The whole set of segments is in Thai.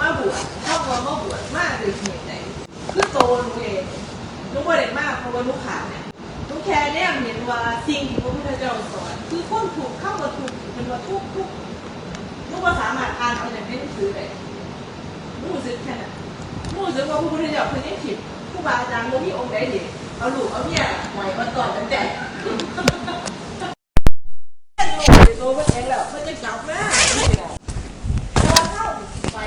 มาบวชเข้ามามาบวชมากเลยเหตุไหนคือโตหนูเองหนูบ่ได้มากเพราะว่าหนูขาดเนี่ยหนูแค่เนี่ยเห็นว่าสิ่งที่พระพุทธเจ้าสอน คือคนถูกเข้ามาถูกเป็นว่าทุกทุกหนูก็สามารถอ่านเอาจากในหนังสือได้หนูรู้สึกแค่นั้นหนูรู้สึกว่าพระพุทธเจ้าคนนี้ผิดครูบาอาจารย์โมมีองค์ใดดิเอาลูกเอาเมียหวยมาต่อกันแต่มันเองแล้วมันจะกลับมาแต่ว่าเข้าไป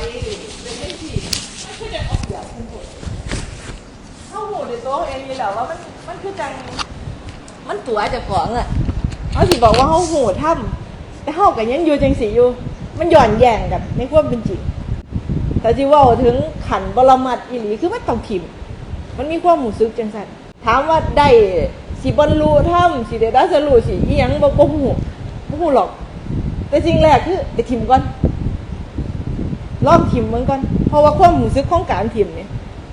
เป็นไม่ผิดมันคือจะออกแบบคุณผลเข้าหูในโต๊ะเองนี่แหละ ว่ามันมันคือจังมันตัวจากของอะเขาสิบอกว่าเขาโหดถ้ำแต่เขากับยังอยู่จังสีอยู่ มันหย่อนแย่งกันในความเป็นจริงแต่ที่ว่าถึงขันบรมัดอีหลีคือมันต้องทิมมันมีความหมูซึกจังสันถามว่าได้สิบรรลุถ้ำสิได้ดัสรู้สิอียังบ่บ่หูบ่หูหรอก แต่จริงแรกคือได้ทิมก่อนลองทิมมันก่อนเพราะว่าความหมูซึกของการทิมเนี่ย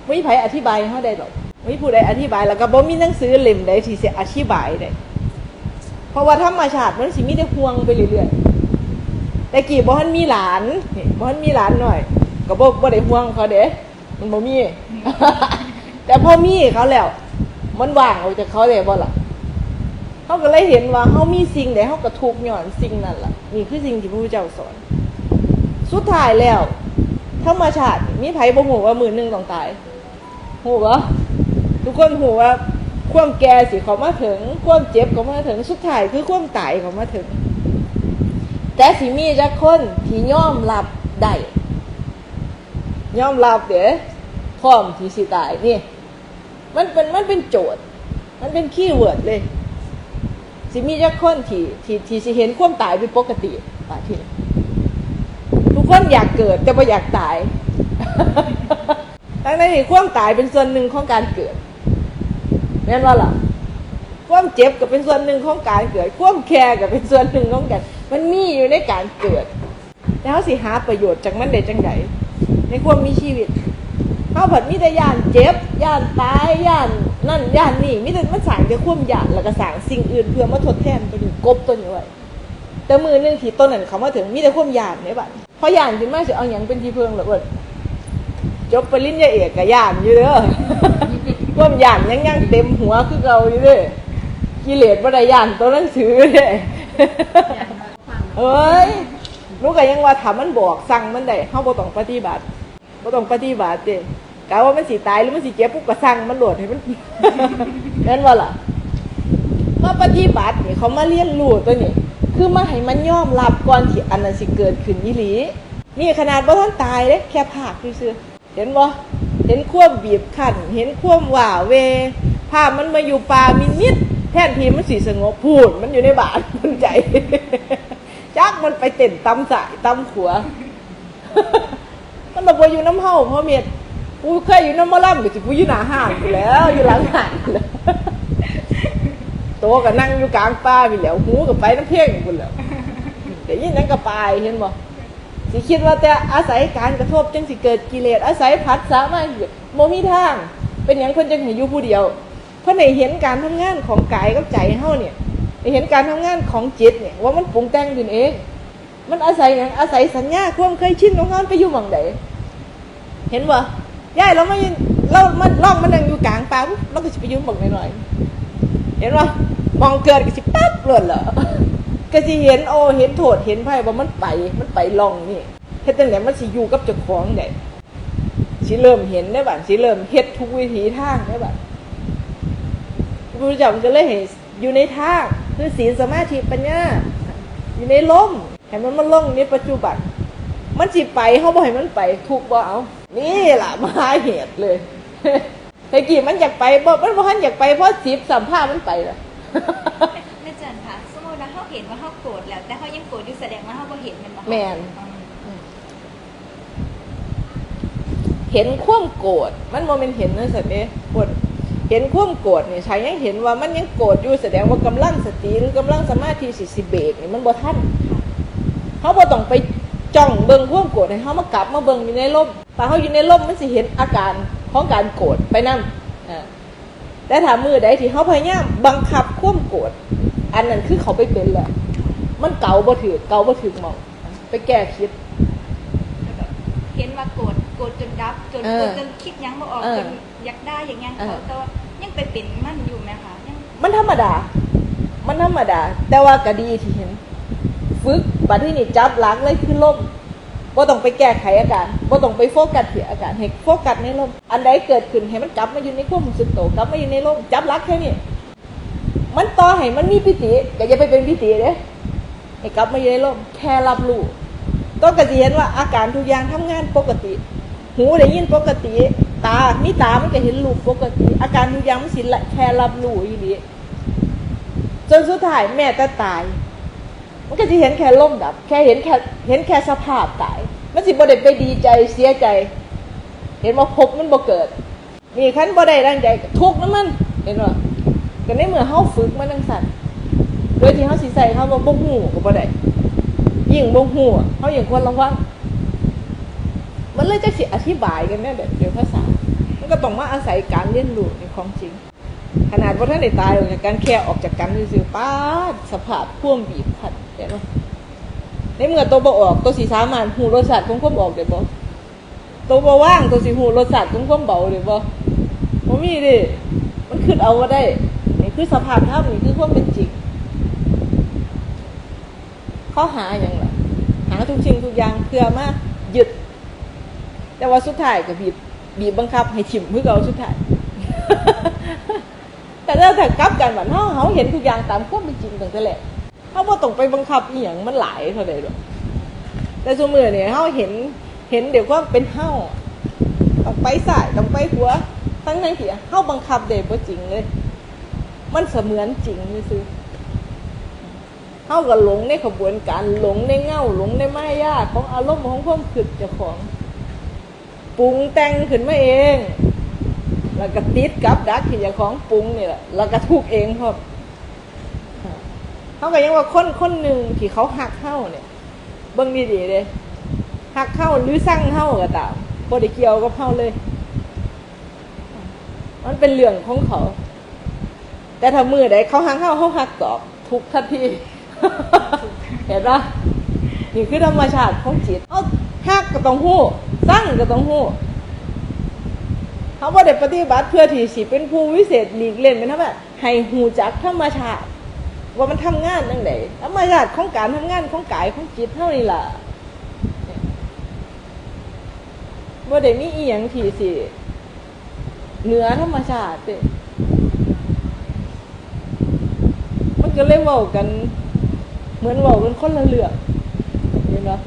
ไม่มีไผอธิบายให้เขาได้หรอก ม่มีผู้ใดอธิบายแล้วก็บ่มีหนังสือเล่มใดที่จะอธิบายได้เพราะว่าธรรมชาติมันสิมีแต่ห่วงไปเรื่อยๆแต่กี่บ่ทันมีหลานนี่บ่ทันมีหลานหน่อย ก็บ่บ่ได้ห่วงเขาเด้มันบ่มี แต่พอมีเขาแล้ว มันว่างออกจากเขาเลยบ่ล่ะเขาก็เลยเห็นว่าเขามีสิ่งใดเขาก็ทุกข์ย้อนสิ่งนั้นล่ะนี่คือสิ่งที่พระพุทธเจ้าสอน สุดท้ายแล้วธรรมชาติมีไผบ่ฮู้ว่ามือหนึงต้องตายฮู้บ่ ทุกคนฮู้ว่าควมแก่สิเขามาถึงควมเจ็บเขามาถึงสุดท้ายคือควมตายเขามาถึง แต่สิมีจักคนที่ยอมรับได้ยอมรับเด้พร้อมที่สิตายนี่มันเป็นมันเป็นโจทย์ มันเป็นคีย์เวิร์ดเลย สิมีจักคนที่ที่ที่สิเห็นควมตายเป็นปกติป่าที่ทุกคนอยากเกิดแต่ไม่อยากตายทั้งนั้นนี่ควมตายเป็นส่วนหนึ่งของการเกิด แม่นว่าล่ะความเจ็บก็เป็นส่วนหนึ่งของการเกิด ความแคร์ก็เป็นส่วนหนึ่งของการมันมีอยู่ในการเกิด แล้วสิหาประโยชน์จากมันได้จังไดในความมีชีวิตเขาผัดมีแต่ย่านเจ็บย่านตายย่านนั่นย่านนี่มีแต่มันสร้างแต่ความย่านแล้วก็สร้างสิ่งอื่นเพื่อมาทดแทนตัวนี้กบตัวนี้ไว้แต่มือหนึ่งที่ต้นนั้นเขามาถึงมีแต่ความย่านในบัดพอย่านขึ้นมาสิเอาหยังเป็นที่เพิงหรอเอิ้นจบปริญญาเอกก็ย่านอยู่เด้อ ความย่านยังยังเต็มหัวคือเก่าอยู่เด้อกิเลสบ่ได้ย่านตัวหนังสือเด้เอ้ยลูกก็ยังว่าถามมันบอกสั่งมันได้เฮาบ่ต้องปฏิบัติบ่ต้องปฏิบัติเด้กะว่ามันสิตายหรือมันสิเจ็บปุ๊บก็สั่งมันโหลดให้มันแม่นว่าล่ะพอปฏิบัตินี่เขามาเรียนรู้ตัวนี้คือมาให้มันยอมรับก่อนที่อันนั้นสิเกิดขึ้นอีหลีนี่ขนาดบ่ทันตายเด้แค่ภาคซื่อๆเห็นบ่ เห็นความบีบคั้นเห็นความหว่าเวภาพมันมาอยู่ป่ามินิด แทนทีมันสิสงบพูด มันอยู่ในบานมันใจจักมันไปเต้นตำสายตำขัว มันบอกว่าอยู่น้ำเฮาพราะเมียกูเคยอยู่น้ำมะล่ำก็สิกูอยู่หน้าห้างอยู่แล้ว อยู่หลังห้างกูแล้วโตก็นั่งอยู่กลางป่าไปแหล้วหูก็ไปน้ำเพ่งกูแล้วแต่ยินนั้นก็ไปเห็นบ่ สิคิดว่าแต่อาศัยการกระทบจังสิเกิดกิเลสอาศัยพัดสามารถโมมีทาง เป็นอย่างคนจังให้อยู่ผู้เดียว เพราะในเห็นการทำงานของกายกับใจเฮาเนี่ยเห็นการทำงานของจิตเนี่ยว่ามันปรุงแต่งขึ้นเอง มันอาศัยอย่างอาศัยสัญญาความเคยชินของเขาไปอยู่หม่องใดเห็นบ่ยายเราไมายืนเรามันล่องมันนั่งอยู่กลางป่าปุ๊บเราก็สิไปอยืมหม่องหน่อยๆเห็นบ่มองเกิดก็สิปั๊บหล่นเหรอ ก็สิเห็นโอเห็นโทษเห็นไพ่ว่ามันไปมันไปล่องนี่เฮ็ดจังไดมันสิอยู่กับเจ้าของได้สิเริ่มเห็นได้บัดสิเริ่มเฮ็ดทุกวิถีทางได้บัดพระพุทธเจ้ามันก็เลยให้อยู่ในทางคือศีลสมาธิปัญญาอยู่ในลมให้มันมาลงในปัจจุบัน มันสิไปเขาบอกให้มันไปถูกบ่เอา นี่แหละมาเหตุเลยแต่กี้มันอยากไปบ่มันบ่ทันอยากไปเพราะสิบสัมภาษณ์มันไปละ แม่จันค่ะสมมติว่าเขาเห็นว่าเขาโกรธแล้ว แต่เขายังโกรธอยู่แสดงว่าเขาก็เห็นมันบ่แม่น เห็นความโกรธมันโมเมนเห็นนั่นสิเด้กดเห็นความโกรธเนี่ใช้ยังเห็นว่ามันยังโกรธอยู่แสดงว่ากำลังสติหรือกำลังสมาธิสิสิเบรกนี่มันบ่ทันเขาบ่ต้องไปจ้องเบิ่งความโกรธให้เขามากลับมาเบิ่งอยู่ในลมแต่เขาอยู่ในลมมันสิเห็นอาการของการโกรธไปนั่อ่าแต่ถ้ามือใดที่เขาพยายามบังคับความโกรธ อันนั้นคือเขาไปเป็นแล้วมันเก่าบ่ถือเก่าบ่ถือหมอง ไปแก้คิดแล้วก็เหเห็นว่าโกรธโกรธจนดับจนเออโกรธจนคิดหยังบ่ออกเออจนอยากได้อย่างยังเอเขาอแต่ว่ายังไปเป็นมันอยู่ไหมคะยังมันธรรมดา มันธรรมดา แต่ว่าก็ดีที่เห็น ฝึกบัดที่นี่จับหลักเลยคือล่มบ่ต้องไปแก้ไขอาการบ่ต้องไปโฟกัสที่อาการให้โฟกัสในลมอันใดเกิดขึ้นให้มันกลับมาอยู่ในความรู้สึกโตวกลับมาอยู่ในลมจับหลักแค่นี้ มันต่อให้มันมีปิติก็อย่าไปเป็นปิติเด้ให้กลับมาอยู่ในลมแค่รับรู้ต้องกระเห็นว่าอาการทุกอย่างทำงานปกติ หูได้ยินปกติ ตามีตามันก็เห็นรูปปกติ อาการทุกอย่างมันสิละแค่รับรู้อยู่ดีจนสุดท้ายแม่ก็ตาย มันก็จะเห็นแค่ล่มดับ แค่เห็นแค่เห็นแค่สภาพตาย มันสิบ่ได้ไปดีใจเสียใจ เห็นว่าพบมันบ่เกิด นี่คันบ่ได้ดังใจทุกข์นะมัน เห็นบ่ ก็ในเมื่อเฮาฝึกมันจังซั่นโดยที่เฮาสิใส่คำว่าบ่ฮู้ก็บ่ได้ยิ่งบ่ฮู้เฮาอยิ่งควรระวังมันเลยจะสิอธิบายกันแม่แบบเดียวภาษา มันก็ต้องมาอาศัยการเรียนรู้ในของจริง ขนาดว่าท่านได้ตายออกจากการแค่ออกจากกันซื่อป้าสภาพพ่วงบีบคั้นเห็นไหมในเมื่อตัวบ่ออกตัวสีสามารถหูรสชาติของความออกได้บ่ตัวบ่ว่างตัวสีหูรสชาติของความเบาได้บ่บ่มีดิมันขึ้นเอาว่าได้ คือสภาพธรรมนี่คือความเป็นจริงเขาหาอย่างไรหาทุกสิ่งทุกอย่างเพื่อมาหยุด แต่ว่าสุดท้ายก็บีบบีบบังคับให้ถิ่มเพื่อเอาสุดท้าย แต่ถ้าถ้ากลับกันแบบเขาเขาเห็นทุกอย่างตามความเป็นจริงตั้งแต่แรกเขาบ่ต้องไปบังคับอีหยังมันหลายเท่าใดหรอกแต่สมือเนี่ยเขาเห็นเห็นเดี๋ยวว่าเป็นเฮาต้องไปสายต้องไปหัวทั้งทั้งที่เฮาบังคับเด็กบ่จริงเลย มันเสมือนจริงซื่อๆเฮาก็หลงในขบวนการหลงในเง่าหลงในมายาของอารมณ์ของความคิดเจ้าของปรุงแต่งขึ้นมาเอง แล้วก็ติดกับดักที่เจ้าของปรุงนี่แหละแล้วก็ทุกเองพร้อมเขาก็ยังว่าคนคนหนึ่งที่เขาหักเข้าเนี่ยเบิ่งดีๆเลยหักเข้าหรือสร้างเข้าก็ตามบ่ได้เกี่ยวกับเข้าเลย มันเป็นเรื่องของเขา แต่ถ้ามือใดเขาหักเข้าเขาหักตอบทุกทันทีเห็นปะนี่คือธรรมชาติของจิตเอาหักก็ต้องหู้สร้างก็ต้องหู้เขาบ่ได้ปฏิบัติเพื่อที่สิเป็นผู้วิเศษหลีกเล่นเป็นทั้งแบบให้หูจักธรรมชาติ ว่ามันทำงานจังไดธรรมชาติของการทำงานของกายของจิตเท่านี้ล่ะบ่ได้มีอียงที่สิเหนือธรรมชาติเด้ มันก็เลยเว้ากัน เหมือนเว้ากันคนละเรื่องเห็นบ่อะ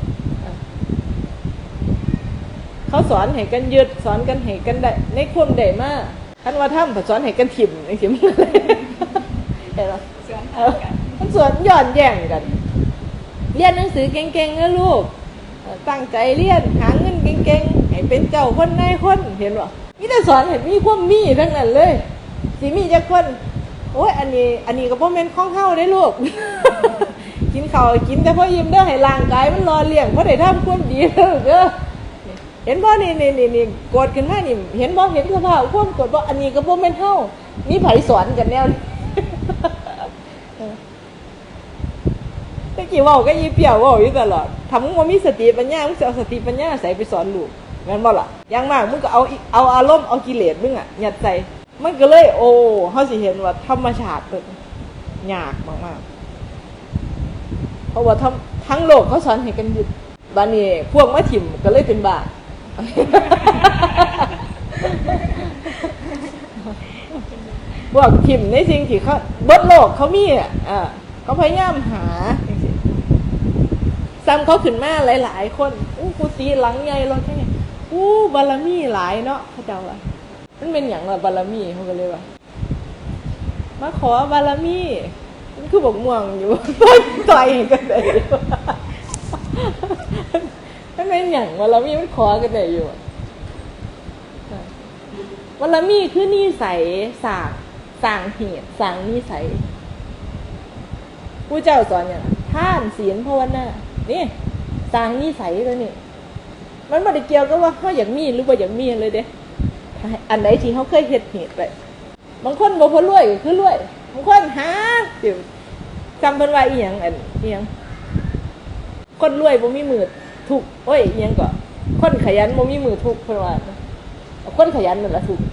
เขาสอนให้กันยึดสอนกันให้กันได้ในความได้มากท่านว่าถ้ำสอนให้กันถิ่มในถิ่มเห็นไหมสวนเอทางอกันมันสอนย้อนแย่งกัน เรียนหนังสือเก่งๆนะลูกเออตั้งใจเรียนหาเงินเก่งๆให้เป็นเจ้าคนนายคนเห็นป่นี่แต่สอนให้มีความมีทั้งนั้นเลยสิมีจักคน โอ้ยอันนี้ อันนี้ก็บ่แม่นของเฮาได้ลูก กินข้าวกินแต่พอยิ้มเด้อให้ร่างกายมันรอเลี้ยงเพราะได้ทำความดีเด้อเด้อเห็นบ่นี่นี่นี่นี่กดขึ้นมานี่ เห็นบ่เห็นสภาพความกดบ่อันนี้ก็บ่แม่นเฮามีไผสอนกันแนวนี้ตะกี้ว้าก็ยีเปียวว้าอยู่ตลอดถ้ามึงบ่มีสติปัญญา มึงจะเอาสติปัญญาใส่ไปสอนลูกแม่นบ่ล่ะอย่างมากมึงก็เอาเอาอารมณ์เอากิเลสมึงอะยัดใส่ มันก็เลยโอ้เฮาสิเห็นว่าธรรมชาติเป็นยากมากๆ เพราะว่าทั้งทั้งโลกเขาสอนให้กันยึดบานี้พวกมาถิ่มก็เลยเป็นบาพวกถิ่มในสิ่งที่เขาบดโลกเขามีอะเขาพยายามหาซ้ำเขาขึ้นมาหลาย ๆ คนอู้กูตีหลังใหญ่เราแค่อู้บารมีหลายเนาะเขาเจ้าว่า มันเป็นอย่างละบารมีเขาก็เลยว่ามาขอบารมีมันคือบอกม่วงอยู่ต่อยกันได้อยู่มันเป็นอย่างบารมีมันขอกันได้อยู่บารมีคือนิสัยสร้างสร้างเหตุสร้างนิสัยผู้เจ้าสอนอย่างท่านศีลภาวนานี่สร้างนิสัยตัวนี้มันไม่ได้เกี่ยวกับว่าเขาอยากมีหรือว่าอยากมีเลยเด้ อันไหนที่เขาเคยเหตุเหตุไปบางคนบอกพอรวยก็คือรวยบางคนหาเดี๋ยวจำเป็นว่าอีหยังอันอีหยังคนรวยบ่มีมือถูกโอ้ยอีหยังก็คคนขยันบ่มีมือทุกข์เพิ่นว่าคนขยันนั่นล่ะทุกข์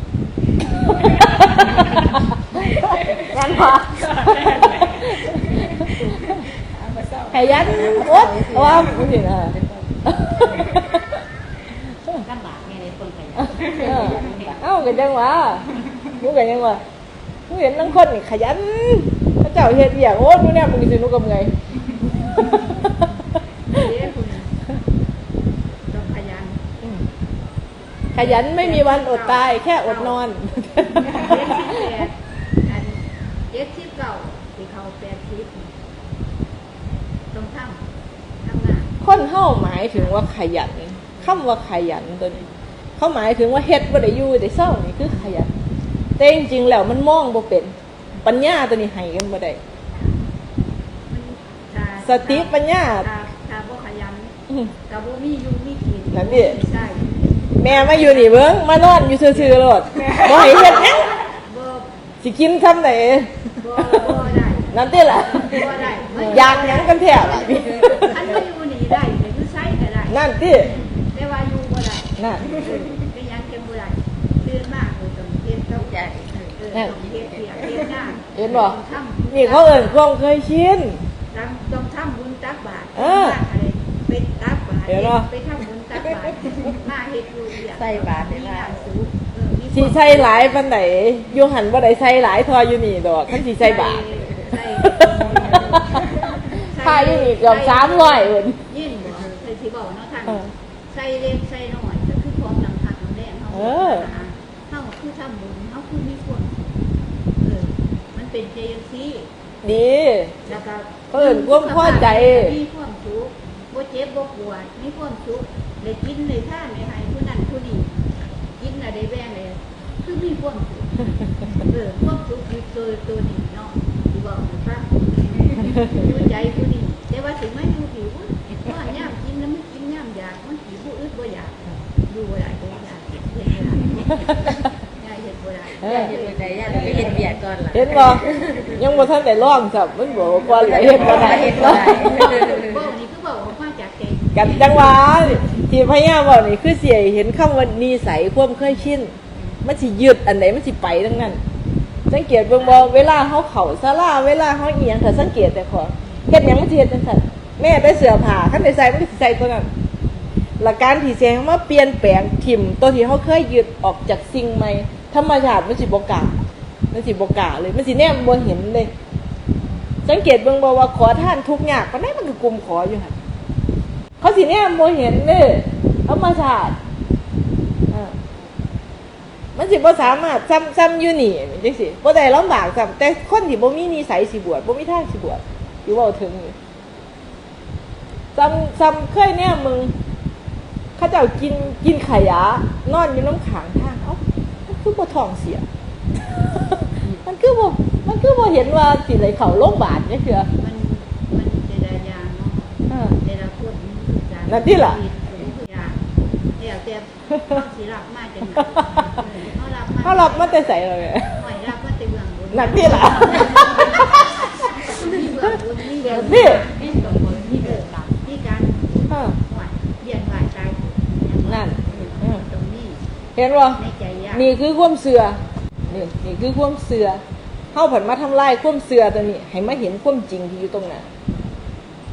งั้นพอขยันโอ๊ตว่าบ่สินะลำบากไงในคนขยัน เออเอ้าก็จังว่าหนูก็ยังว่าหนูเห็นทั้งคนนี่ขยันพระเจ้าเฮ็ดเวียกโอ้หนูเนี่ยมึงสิหนูกับไงเด้คุณต้องขยันขยันไม่มีวันอดตาย แค่อดนอนเจ็ดสิบแปดอันเจ็ดสิบเก้าที่เขาแปดสิบต้องทำทำงานคนเฮาหมายถึงว่าขยันคำว่าขยันตัวนี้ เขาหมายถึงว่าเฮ็ดบ่ได้อยู่ได้เศร้านี่คือขยันแต่จริงๆแล้วมันมองบ่เป็น ปัญญาตัวนี้ให้กันบ่ได้มันถ้าสติปัญญาถ้าถ้าบ่ขยันอื้อกับบ่มีอยู่มีกินนั่นดิใช่แม่มาอยู่นี่เบิ่งมานอนอยู่ซื่อๆโลดบ่ให้เฮ็ดหยังบ่สิกินทำไหนบ่บ่ได้นั่นติล่ะบ่ได้ไม่อยากหยังกันแท้ล่ะอันไม่อยู่นี่ได้แต่คือใช้ก็ได้นั่นติแต่ว่าอยู่บ่ได้ นั่นเป็นยังเก็บบ่ได้ตื่นมากเลยต้องเฮ็ดต้องใจเออต้องเฮ็ดเสียเฮ็ดงานเห็นบ่ต้องทำนี่เขาเอิ้นความเคยชินต้องต้องทำบุญตักบาตรเอออะไรไปตักบาตรเห็นบ่ไปทำบุญตักบาตรมาเฮ็ดอยู่เนี่ยใส่บาตรเนี่ยมีค่ะงานสูงเออมีสิใส่หลายปานใดอยู่หันบ่ได้ใส่หลายทออยู่นี่ดอกคันสิใส่บาทใส่ค่าอยู่นี่เกือบ300เพิ่นยิ่นบ่ใส่ที่บอกเนาะท่านเออ ใส่เล็กใส่น้อยก็คือของนำผักน้ำแดงเฮาเออเฮาคือทำบุญเฮาคือมีคนเออมันเป็นเจยซีดี แล้วก็เพิ่นความพอใจ มีความสุขบ่เจ็บบ่ปวดมีความสุขได้กินได้ทานได้ให้ผู้นั้นผู้นี้กินน่ะได้แบ่งเลยคือมีความสุขเออความสุขคือตัวตัวนี้เนาะที่บอกให้ฟัง อยู่ใจผู้นี้แต่ว่าถึงไม่ บ่อึดบ่อยากดูบ่ได้บ่อยากเฮ็ดบ่ได้ยายเฮ็ดบ่ได้เออเฮ็ดบ่ได้ย่าเราไปเห็นเบียดก่อนล่ะเห็นบ่ยังบ่ทันได้ลองจับมันบอกว่าก่อนไหลเฮ็ดบ่ได้เฮ็ดบ่ได้บอกนี่คือบอกว่ามาจากใจกันจังหวะที่พญาบอกนี่คือเสียเห็นคำว่านิสัยความเคยชินมันสิยึดอันไหนมันสิไปทั้งนั้น สังเกตเบิ่งบ่เวลาเฮาเข้าศาลาเวลาเฮาอีหยังถ้าสังเกตแต่ขอเฮ็ดหยังมันสิเฮ็ดจังซั่นแม่ได้เสื้อผ้าคันได้ใส่มันสิใส่ตัวนั้น หลักการที่เสียงมาเปลี่ยนแปลงถิ่มตัวที่เฮาเคยยึดออกจากสิ่งใหม่ธรรมชาติมันสิบกล้ามันสิบกาเลยมันสิแนมบ่เห็นเลย สังเกตเบิ่งบ่ว่าขอท่านทุกข์ยากปานใดมันก็กลุ่มขออยู่หั่นเขาสิเนี่ยโมเห็นเลยธรรมชาติมันสิบ่สามารถซ้ำซ้ำอยู่นี่จังสิบ่ได้ลำบากซ้ำแต่คนที่บ่มีนิสัยสิบวชบ่มีท่าสิบวชอยู่ว้าถึงซ้ำซ้ำเคยเนี่ยมึง ขาเจ้ากินกินขยะนอนอยู่น้ำขังทางเอ้ามันคือบ่ท้องเสีย มันคือบ่มันคือบ่เห็นว่าสิไหลเข้าโรงพยาบาลเนี่ยเถื่อมันมันแต่ละอย่างเนาะอ่าแต่ละคนมันทุกอย่างนั่นที่ล่ะทุกอย่างเดี๋ยวแต่เขาสิรับมาจังได๋เขารับมาเขารับมาแต่ใส่เลย หอยรับมาแต่เบื้องบนนั่นที่ล่ะมีเบื้องบนมีเบื้องนี่มีตรงบนมีเบื้องหลังมีการ อ่า หอยเบียนหวายตาย นั่น ตรงนี้ เห็นว่าในใจยากนี่คือความเสือนี่นี่คือความเสือเข้าผันมาทำลายความเสือตัวนี้ ให้มาเห็นความจริงที่อยู่ตรงนั้น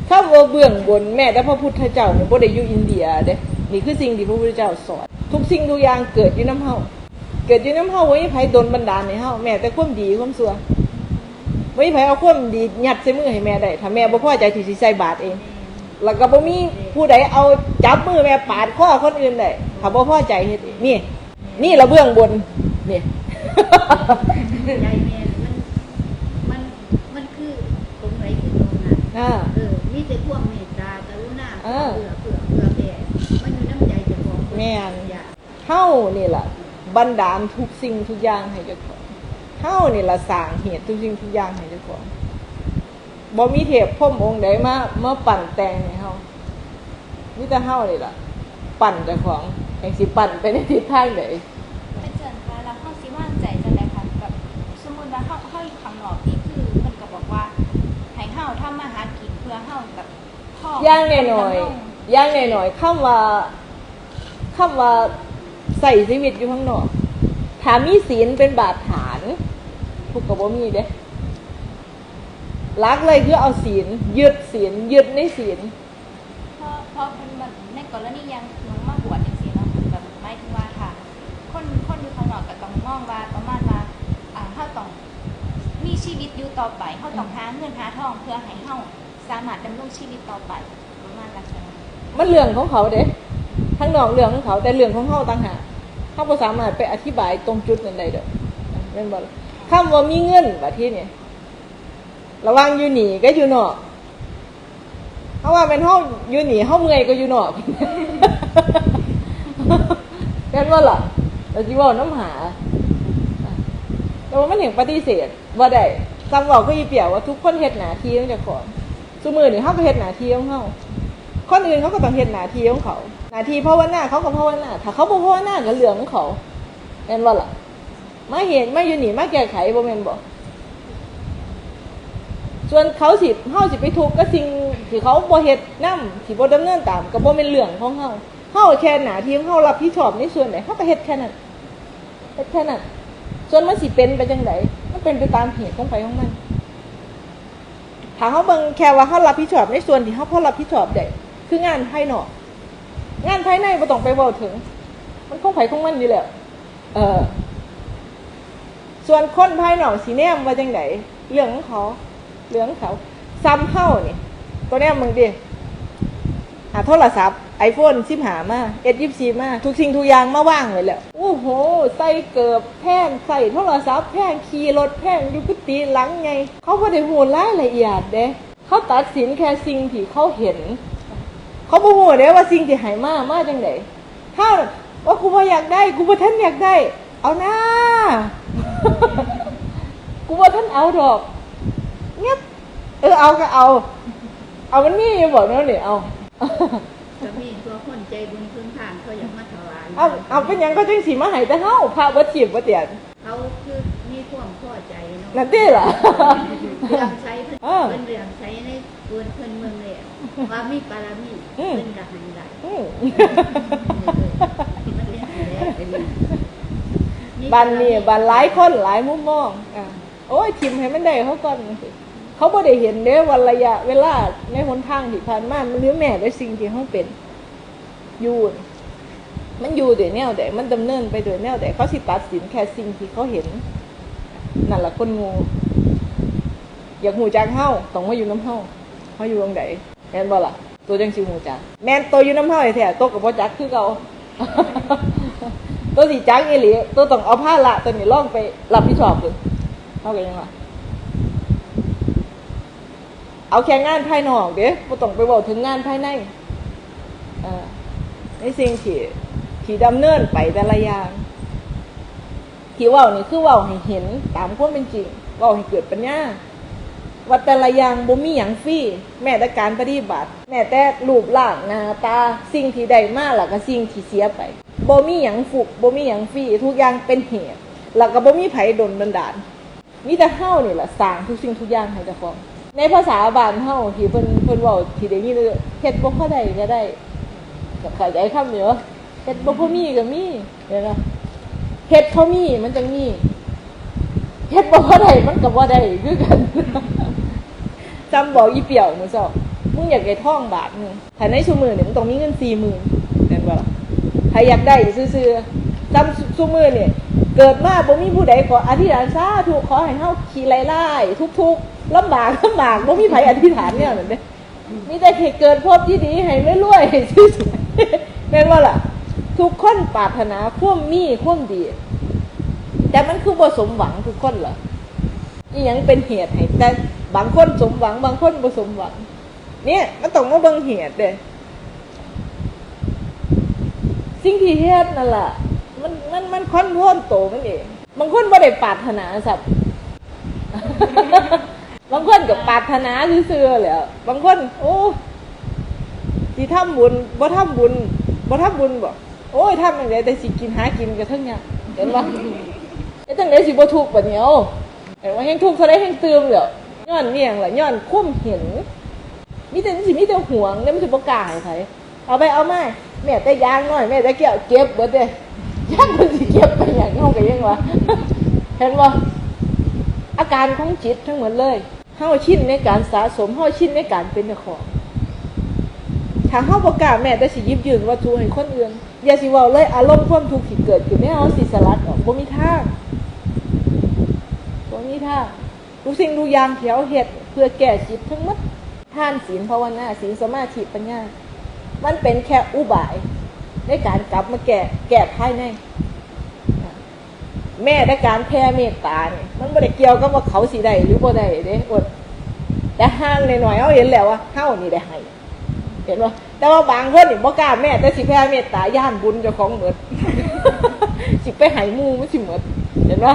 ถ้าว่าเบื้องบนแม่แต่พระพุทธเจ้าเนี่ยบ่ได้อยู่อินเดียเด้นี่คือสิ่งที่พระพุทธเจ้าสอน ทุกสิ่งทุกอย่างเกิดอยู่น้ำเฮาเกิดอยู่น้ำเฮาไว้ไผดนบันดาลให้เฮาแม่แต่ความดีความชั่วไว้ไผเอาความดียัดใส่มือให้แม่ได้ถ้าแม่บ่พอใจที่สิใส่บาตรเองแล้วก็บ่มีผู้ใดเอาจับมือแม่ปาดคอคนอื่นได้ถ้าบ่พอใจเฮ็ดเองนี่ นี่เราเบื้องบนนี่ใจแม่มันมันมันคือตรงไหนคือตรงนั้นอ่าเออมีแต่ความเมตตากรุณาเอเผื่ออเผื่อเผื่อแผ่มันอยู่น้ำใจเจะของแม่นอย่าเฮานี่ล่ะบันดาลทุกสิ่งทุกอย่างให้เจ้าของเฮานี่ล่ะสร้างเหตุทุกสิ่งทุกอย่างให้เจ้าของบ่มีเทพพรหมองค์ใดมามาปั่นแต่งให้เฮามีแต่เฮานี่ล่ะ ปั่นเจ้าของ แห่งสิปั่นไปในทิศทางใดอาจารย์คะแล้วเฮาสิว่างใจจังได๋คะแบบสมมุติว่าเฮาเฮาอยู่ข้างนอกนี่คือเพิ่นก็บอกว่าให้เฮาทำมาหากินเพื่อเฮาแบบพ่อย่างน้อยๆอย่างน้อยๆคำว่าคำว่าใส่ชีวิตอยู่ข้างนอกถ้ามีศีลเป็นบาดฐานทุกข์กับบ่มีเด้รักเลยคือเอาศีลยึดศีลยึดในศีล วิตอยู่ต่อไปเฮาต้องหาเงินหาทองเพื่อให้เฮาสามารถดำรงชีวิตต่อไปประมาณลักษณะนั้นมันเรื่องของเขาเด้ทั้งนอกเรื่องของเขา แต่เรื่องของเขาต่างหากเขาบ่สามารถไปอธิบายตรงจุดนั้นได้เด้อแม่นบ่ล่ะคำว่ามีเงินบัดทีเนี่ยระวังอยู่หนีก็อยู่นอกเพราะว่าเป็นห้องอยู่หนีห้องเมยก็อยู่นอกแม่นว่าล่ะเราจิเว่าน้ำหาแต่ว่ามันเห็นปฏิเสธ ว่าได้จำบอกก็ยีเปียวว่าทุกคนเฮ็ดหนาที่ของจ้าของสมือนี่เขาก็เฮ็ดหนาที่ของเขาคนอื่นเขาก็ต้องเฮ็ดหนาที่ของเขาหนาที่ภาวนาเขาก็ภาวนาถ้าเขาบ่ภาวนาก็เรื่องของเขาแม่นว่าล่ะมาเห็นมาอยู่นี่มาแก้ไขบ่แม่นบ่ส่วนเขาสิเฮาสิไปทุกข์ก็สิ่งที่เขาบ่เฮ็ดนำที่บ่ดำเนินตามก็บ่แม่นเรื่องของเฮาเฮาแค่หนาที่ของเฮารับผิดชอบในส่วนไหนเฮาก็เฮ็ดแค่นั้นเฮ็ดแค่นั้นส่วนมันสิเป็นไปจังไดมัน เป็นไปตามเหตุของไปของมันถ้าเขาเบิ่งแค่ว่าเขารับผิดชอบในส่วนที่เขาพอรับผิดชอบได้คืองานภายนอก งานภายในบ่ต้องไปเว้าถึง มันคงไผของมันอยู่แล้วเออส่วนคนภายนอกสิแนมว่าจังไดเรื่องเขาเรื่องเขาซ้ำเฮานี่ตัวแนมมึงดิหาโทรศัพท์ ไอโฟนสิบหามาเอ็ดยิบซีมาทุกสิ่งทุกอย่างมาว่างเลยแหละโอ้โห ใส่เกือบแพงใส่โทรศัพท์แพงขี่รถแพงอยู่กุฏิหลังไง เขาไม่ได้หูรายละเอียดเด้เขาตัดสินแค่สิ่งที่เขาเห็น เขาบอกว่าเด้ว่าสิ่งที่หายมามาจังไดถ้าว่ากูว่าอยากได้ กูว่าท่านอยากได้ เอาหน้ากูว่าท่านเอาดอกเงียบเออเอาก็เอา เอามันมีอยู่บอกเนาะเนี่ยเอาก็มีตัว ใจบุญพื้นทางเขาอยากมาถวายเอาเอาเป็นหยังก็จังสีมาให้แต่เฮาพาบ่ถีบบ่เตียนเขาคือมีความพอใจเนาะนั่นติล่ะ เรื่องใช้เพิ่นเออเป็นเรื่องใช้ในเพิ่นเพิ่นเมืองแล้วว่ามีปารามีอืม เพิ่นก็ให้ได้อืม มันเป็นอย่างนี้เป็นอย่างนี้บ้านนี่บ้านหลายคนหลายมุมมองอะโอ้ยทิมให้มันได้เขาก่อนเขาบ่ได้เห็นเด้วันระยะ เวลาในหนทางที่ผ่านมามันหรือแม่ได้สิ่งที่เขาเป็น อยู่น่ะมันอยู่ด้วยแนวใดมันดำเนินไปด้วยแนวใดเขาสิตัดสินแค่สิ่งที่เขาเห็นนั่นแหละคนงูอยากหูจักเฮาต้องมาอยู่น้ำเฮาเฮาอยู่ตรงใดแม่นบ่ล่ะตัวจังสิหูจักแม่นตัวอยู่น้ำเฮาไอ้แท้ตัวกับบ่อจักคือเก่าตัวสิจักอีหลีตัวต้องเอาผ้าละตัวนี้ล่องไปรับผิดชอบเลยเท่ากันยังวะเอาแค่งานภายนอกเด้บ่ต้องไปบอกถึงงานภายใน ในสิ่งที่ที่ดำเนินไปแต่ละอย่างที่ว่านี่คือว่าให้เห็นตามความเป็นจริงว่าให้เกิดปัญญาว่าแต่ละอย่างบ่มีหยังฟรีแม้แต่การปฏิบัติ แม้แต่รูปร่างหน้าตาสิ่งที่ได้มาแล้วก็สิ่งที่เสียไปบ่มีหยังฟุกบ่มีหยังฟรีทุกอย่างเป็นเหตุแล้วก็บ่มีไผดลบันดาลมีแต่เฮานี่แหละสร้างทุกสิ่งทุกอย่างให้เจ้าของในภาษาบานเฮาที่เพิ่นเพิ่นเว้าที่ได้ยินเลยเฮ็ดบ่พอได้ก็ได้ ก็เข้าใจคำนี้ว่เฮ็ดบ่พอมีก็มีเดี๋ยวนะเฮ็ดเขามีมันจังมีเฮ็ดบ่อได้มันก็บ่ได้คือกันจำบอกอีเปี่ยวมึงซอกมึงอยากได้ท่องบาทนึงถ้าในชั่วมือเนี่ยมึงต้องมีเงินสี่หมื่นเห็นบ่ล่ะถ้าอยากได้ซื่อๆจำชั่วมือเนี่ยเกิดมาบ่มีผู้ใดขออธิษฐานสาธุขอให้เฮาขี่ไล่ๆทุกๆลำบากลำบากบ่มีไผอธิษฐานเนี่ยนั่นเด้มีแต่เหตุเกิดพบที่ดีให้รวยๆให้ซื่อ ๆแม่นบ่าล่ะ ทุกคนปรารถนาควมมีควมดี แต่มันคือบ่สมหวังทุกคนเหรออีหยังเป็นเหตุให้แต่บางคนสมหวัง บางคนบ่สมหวัง เนี่ยมันต้องมาเบิ่งเหตุเด้สิ่งที่เฮ็ดนั่นล่ะมันมันมันคอนโทรลโตมันเองบางคนบ่ได้ปรารถนาสับบางคนก็ปรารถนาซื่อๆแล้วบางคน โอ้สิทำบุญบ่ทำบุญ บ่ทำบุญบ่โอ้ยทำจังไดแต่สิกินหากินก็ทั้งย่างเห็นบ่ไอ้จังไดสิบ่ทุกข์บัดนี้เอาเห็นว่าแฮงทุกข์เท่าใดแฮงตื่มแล้วย้อนเนี่ยงล่ะย้อนความเห็นมีแต่สิมีแต่หวงแล้วมันสิบ่กล้าให้ไผเอาไปเอามาแม่แต่ยางน้อยแม่แต่เกี่ยวเก็บเบิดเด้ยางมันสิเก็บไปอย่างเฮาก็ยังวะเห็นบ่อาการของจิตทั้งหมดเลยเฮาชินในการสะสมเฮาชินในการเป็นเจ้าของ ถ้าเฮาบ่กล้าแม่แต่สิยิบยืนวัตถุให้คนอื่นอย่าสิเว้าเลยอารมณ์ความทุกข์ที่เกิดขึ้นในเฮาสิสลัดออกบ่มีทางบ่มีทางทุกสิ่งทุกอย่างที่เฮาเฮ็ดเพื่อแก้จิตทั้งหมดทานศีลภาวนาศีลสมาธิปัญญา มันเป็นแค่อุบาย ในการกลับมาแก้แก้ภายในแม่ในการแผ่เมตตาเนี่ยมันบ่ได้เกี่ยวกับว่าเขาสิได้หรือบ่ได้เด้อดแต่ห้างหน่อยๆเฮาเห็นแล้วว่าเฮานี่ได้ให้ เห็นบ่ แต่ว่าบางคนนี่บ่กล้าแม่แต่สิแผ่เมตตาย่านบุญเจ้าของเหมือนสิไปห้หมู่มันสิเหมือนเห็นบ่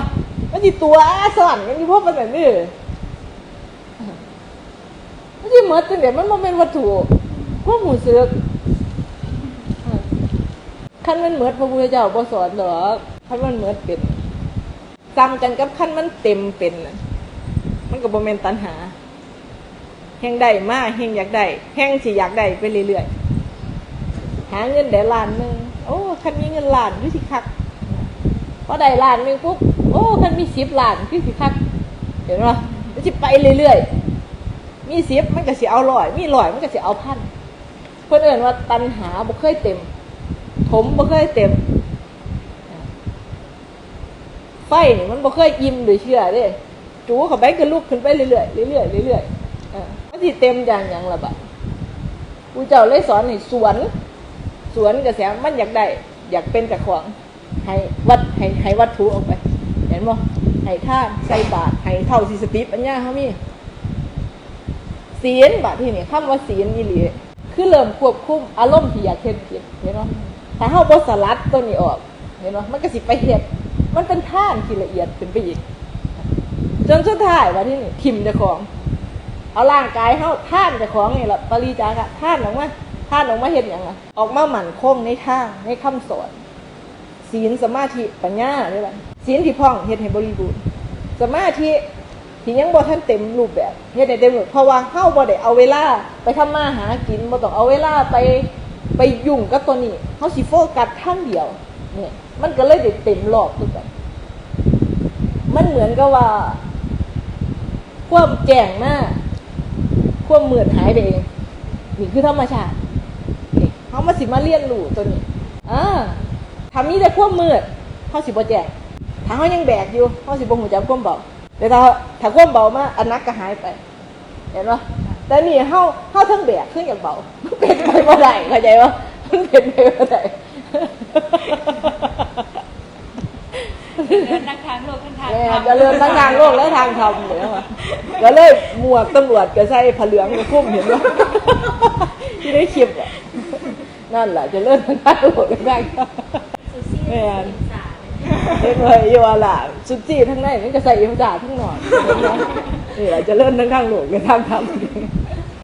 มันสิตัวซ่อนมันสิพวกมันแบบนี้มันสิเหมือนจังได๋มันบ่แม่นวัตถุความรู้สึกคันมันเหมือนพระพุทธเจ้าบ่สอนดอกคันมันเหมือนเป็นซ้ำกันกับคันมันเต็มเป็นน่ะมันก็บ่แม่นตัณหา แห่งได้มาแห่งอยากได้แห่งสิอยากได้ไปเรื่อยๆหาเงินได้ล้านหนึ่งโอ้คันมีเงินล้านคือสิคักพอได้ล้านหนึ่งปุ๊บโอ้คันมีสิบล้านคือสิคักเห็นไหมมันจะไปเรื่อยๆมีสิบมันก็สิเอาร้อย มีร้อยมันก็สิเอาพันเพื่อนเอื่นว่าตันหาบ่เคยเต็ม ถมบ่เคยเต็มไฟมันบ่เคยอิ่มหรือเชื่อเด้จูเข้าไปก็ลุกขึ้นไปเรื่อยๆเรื่อยๆเรื่อยๆ สิเต็มอย่างหยังละบะกูเจ้าเลยสอนให้สวน สวนกระแสมันอยากได้ อยากเป็นเจ้าของให้วัดให้ให้วัตถุออกไป เห็นบ่ให้ท่านใส่บาตรให้เท่าสิสติปัญญาเขามีศีลบาตรที่นี่คำว่าศีลอีหลีคือเริ่มควบคุมอารมณ์ที่อยากเฮ็ดผิดเห็นบ่ถ้าเฮาบ่สลัดตัวนี้ออกเห็นบ่มันก็สิไปเฮ็ดมันเป็นท่านที่ละเอียดขึ้นไปอีกจนสุดท้ายว่าที่นี่ทิมเจ้าของ เอาร่างกายเฮาท่านเจ้าของนี่ล่ะปริจาคะท่านออกมาท่านออกมาเฮ็ดหยังล่ะออกมาหมั่นคงในทางในคำสอนศีลสมาธิปัญญาได้ล่ะศีลที่พ่องเฮ็ดให้บริบูรณ์สมาธิที่ยังบ่ทันเต็มรูปแบบเฮ็ดให้เต็มรูปเพราะว่าเฮาบ่ได้เอาเวลาไปทำมาหากินบ่ต้องเอาเวลาไปไปยุ่งกับตัวนี้เฮาสิโฟกัสทางเดียวเนี่ยมันก็เลยได้เต็มรอบคือกันมันเหมือนกับว่า ความแจ้งมาก ความมืดหายไปเองนี่คือธรรมชาตินี่เขามาสิมาเรียนรู้ตัวนี้อ่าทำนี้แต่ความมืดเขาสิบ่แจ้งถ้าเขายังแบกอยู่เขาสิบ่หูจักความเบาแต่ถ้าถ้าความเบามาอันนักก็หายไป เห็นปะแต่นี่เขาเขาทั้งแบกทั้งอย่ากเบาเป็นไปบ่ได้เข้าใจปะมันเป็นไปบ่ได้ เดินทางโลกทางทางแม่ธรรมจะเริญทั้งทางโลกและทางธรรมเลยว่ะก็เลยหมวกตำรวจก็ใส่ผ้าเหลืองก็คุ้มเห็นว่าที่ได้คลิปอะนั่นแหละจะเริ่มทั้งทางโลกและทางธรรมสุซี่แม่นเห็นยอยู่ว่าล่ะสุดจีทั้งในมันก็ใส่เอวจ่าทั้งหนอนเห็นไหมนี่แหละจะเริ่มทั้งทางโลกและทางธรรม